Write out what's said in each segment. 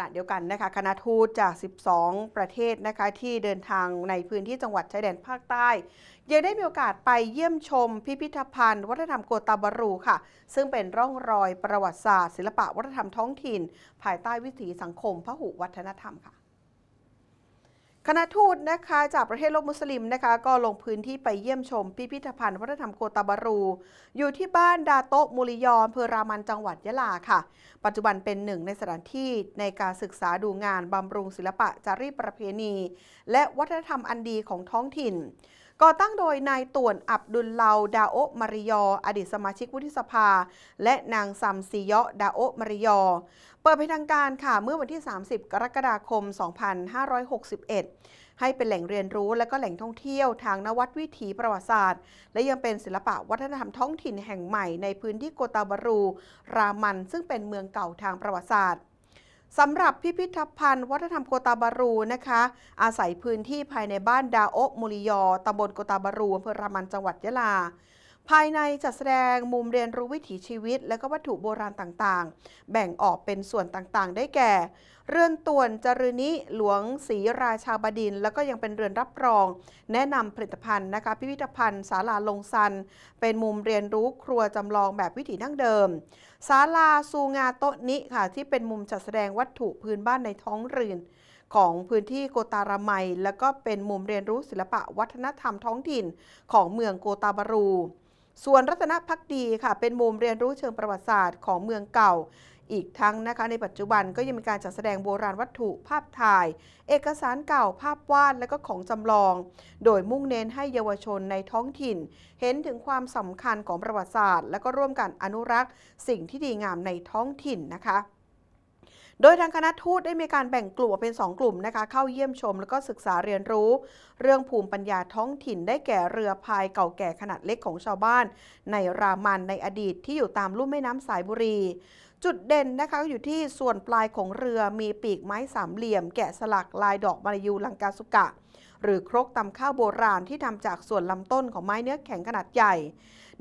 ณะเดียวกันนะคะคณะทูตจาก 12 ประเทศนะคะที่เดินทางในพื้นที่จังหวัดชายแดนภาคใต้ ยังได้มีโอกาสไปเยี่ยมชมพิพิธภัณฑ์ วัฒนธรรมโกตาบารูค่ะ ซึ่งเป็นร่องรอยประวัติศาสตร์ ศิลปะวัฒนธรรมท้องถิ่น ภายใต้วิถีสังคมพหุวัฒนธรรมค่ะ คณะทูตนะคะจากประเทศโลกมุสลิมนะคะก็ลงพื้นที่ไปเยี่ยมชม พิพิธภัณฑ์วัฒนธรรมโคตาบารู อยู่ที่บ้านดาโตะมุลิยอนเภอรามันจังหวัดยะลาค่ะ ปัจจุบันเป็นหนึ่งในสถานที่ในการศึกษาดูงานบำรุงศิลปะจารีตประเพณี และวัฒนธรรมอันดีของท้องถิ่น ก่อตั้งโดยนายต่วนอับดุลเลาดาโอมาริยอ อดีตสมาชิกวุฒิสภา และนางซัมซีเยาะดาโอมาริยอ เปิดเป็นทางการค่ะเมื่อวันที่ 30 กรกฎาคม 2561 ให้เป็นแหล่งเรียนรู้และก็แหล่งท่องเที่ยวทางนวัดวิถีประวัติศาสตร์ และยังเป็นศิลปะวัฒนธรรมท้องถิ่นแห่งใหม่ในพื้นที่โกตาบารู รามันซึ่งเป็นเมืองเก่าทางประวัติศาสตร์ สำหรับพิพิธภัณฑ์ วัฒนธรรมโกตาบารูนะคะ อาศัยพื้นที่ภายในบ้านดาโอมุลิยอตำบลโกตาบารูอำเภอรามันจังหวัดยะลา ภายในจัดแสดงมุมเรียนรู้วิถีชีวิต และก็วัตถุโบราณต่างๆ แบ่งออกเป็นส่วนต่างๆ ได้แก่ เรือนต่วนจารุณิหลวงศรีราชาบดิน แล้วก็ยังเป็นเรือนรับรอง แนะนำผลิตภัณฑ์นะคะ พิพิธภัณฑ์ศาลาลงซัน เป็นมุมเรียนรู้ครัวจำลองแบบวิถีดั้งเดิมศาลาซูงาโตนิค่ะที่เป็นมุมจัดแสดงวัตถุพื้นบ้านในท้องเรือนของพื้นที่โกตารามัย แล้วก็เป็นมุมเรียนรู้ศิลปะวัฒนธรรมท้องถิ่นของเมืองโกตาบารู ส่วนรัตนพักดีค่ะ เป็นมุมเรียนรู้เชิงประวัติศาสตร์ของเมืองเก่า อีกทั้งนะคะในปัจจุบันก็ยังมีการจัดแสดงโบราณวัตถุภาพถ่าย เอกสารเก่าภาพวาดและก็ของจำลอง โดยมุ่งเน้นให้เยาวชนในท้องถิ่น เห็นถึงความสำคัญของประวัติศาสตร์ และก็ร่วมกันอนุรักษ์ สิ่งที่ดีงามในท้องถิ่นนะคะ โดยทางคณะทูตได้มีการแบ่งกลุ่มเป็น 2 กลุ่มนะคะ เข้าเยี่ยมชม แล้วก็ศึกษาเรียนรู้ เรื่องภูมิปัญญาท้องถิ่นได้แก่เรือพายเก่าแก่ขนาดเล็กของชาวบ้าน ในรามันในอดีตที่อยู่ตามลุ่มแม่น้ำสายบุรี จุดเด่นนะคะอยู่ที่ส่วนปลายของเรือมีปีกไม้สามเหลี่ยม แกะสลักลายดอกมะยูลังกาสุกะ หรือครกตำข้าวโบราณที่ทำจากส่วนลำต้นของไม้เนื้อแข็งขนาดใหญ่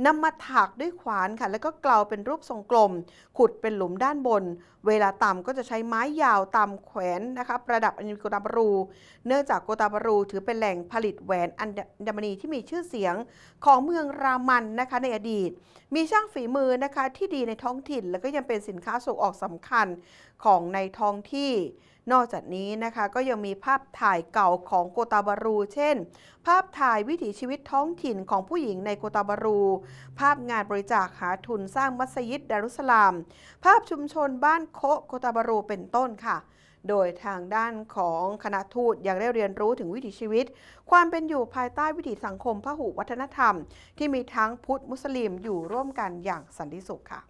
นำมาถักด้วยขวานค่ะ แล้วก็เกลาเป็นรูปทรงกลม ขุดเป็นหลุมด้านบน เวลาตำก็จะใช้ไม้ยาวตำแขวนนะคะ ประดับอัญมณีโกตาบารู เนื่องจากโกตาบารู ถือเป็นแหล่งผลิตแหวนอัญมณีที่มีชื่อเสียงของเมืองรามันนะคะในอดีต มีช่างฝีมือนะคะที่ดีในท้องถิ่นแล้วก็ยังเป็นสินค้าส่งออกสำคัญของในท้องที่ นอกจากนี้นะคะก็ยังมีภาพถ่ายเก่าของโกตาบารู เช่น ภาพถ่ายวิถีชีวิตท้องถิ่นของผู้หญิงในโกตาบารู ภาพงานบริจาคหาทุนสร้างมัสยิดดารุสลาม ภาพชุมชนบ้านโคโกตาบารูเป็นต้นค่ะโดยทางด้านของคณะทูตยังได้เรียนรู้ถึงวิถีชีวิต ความเป็นอยู่ภายใต้วิถีสังคมพหุวัฒนธรรม ที่มีทั้งพุทธมุสลิมอยู่ร่วมกันอย่างสันติสุขค่ะ